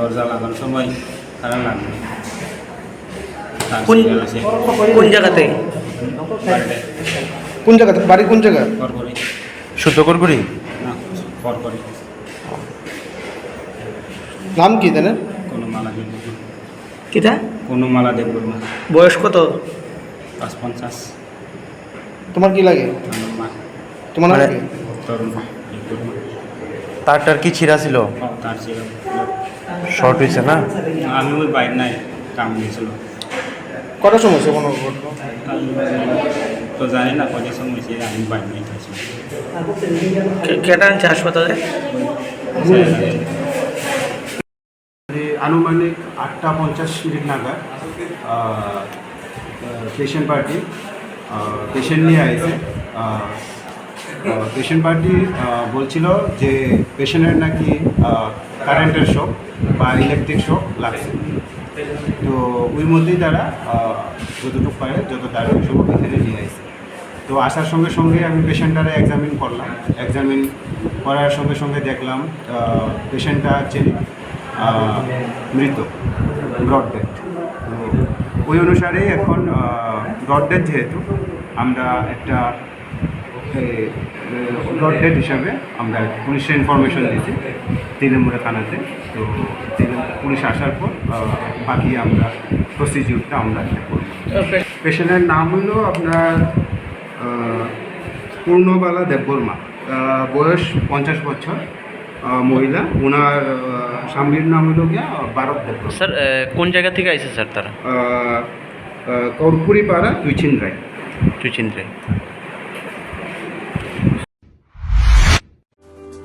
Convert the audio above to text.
দরজা লাগানোর সময় তারা লাগবে কোন কোন জায়গাতে? কোন জায়গাতে? বাড়ি কোন জায়গা? শুদ্ধ না নাম কি জানেন কোনো মালা দেব কিটা? কোনো মালা দেব না। বয়স কত? পাঁচ পঞ্চাশ তোমার কি লাগে? তোমার মানে- কি তরুণ তারটার কি ছিঁড়া ছিল? তার ছিল শর্ট হয়েছে না? আমি ওই বাইর নাই কাম দিয়েছিল। কটার সময় সে কোনো তো জানি না কত সময় হয়েছে আমি বাইর নাই খাইছি কেটা আনছে হাসপাতালে? আনুমানিক আটটা পঞ্চাশ মিনিট নাগাদ পেশেন্ট পার্টি পেশেন্ট নিয়ে আসে পেশেন্ট পার্টি বলছিল যে পেশেন্টের নাকি কারেন্টের শক বা ইলেকট্রিক শক লাগছে। তো ওই মধ্যেই তারা যতটুকু পারে যত তাড়াতাড়ি সম্ভব এখানে নিয়ে আসে তো আসার সঙ্গে সঙ্গে আমি পেশেন্টটারে এক্সামিন করলাম। এক্সামিন করার সঙ্গে সঙ্গে দেখলাম পেশেন্টটা হচ্ছে মৃত ব্রড ডেথ তো ওই অনুসারে এখন ব্রড ডেথ যেহেতু, আমরা একটা ব্রড ডেথ হিসাবে আমরা পুলিশের ইনফরমেশন দিয়েছি তিন নম্বরে থানাতে। তো তিন পুলিশ আসার পর বাকি আমরা প্রসিডিউরটা আমরা করব। পেশেন্টের নাম হলো আপনার পূর্ণবালা দেববর্মা। বয়স পঞ্চাশ বছর মহিলা। ওনার স্বামীর নাম হলো গিয়া ভারত দেববর্মা। স্যার কোন জায়গা থেকে আইছে স্যার তারা? কর্পুরি পাড়া দুইচিন রায়। তুই চিনতে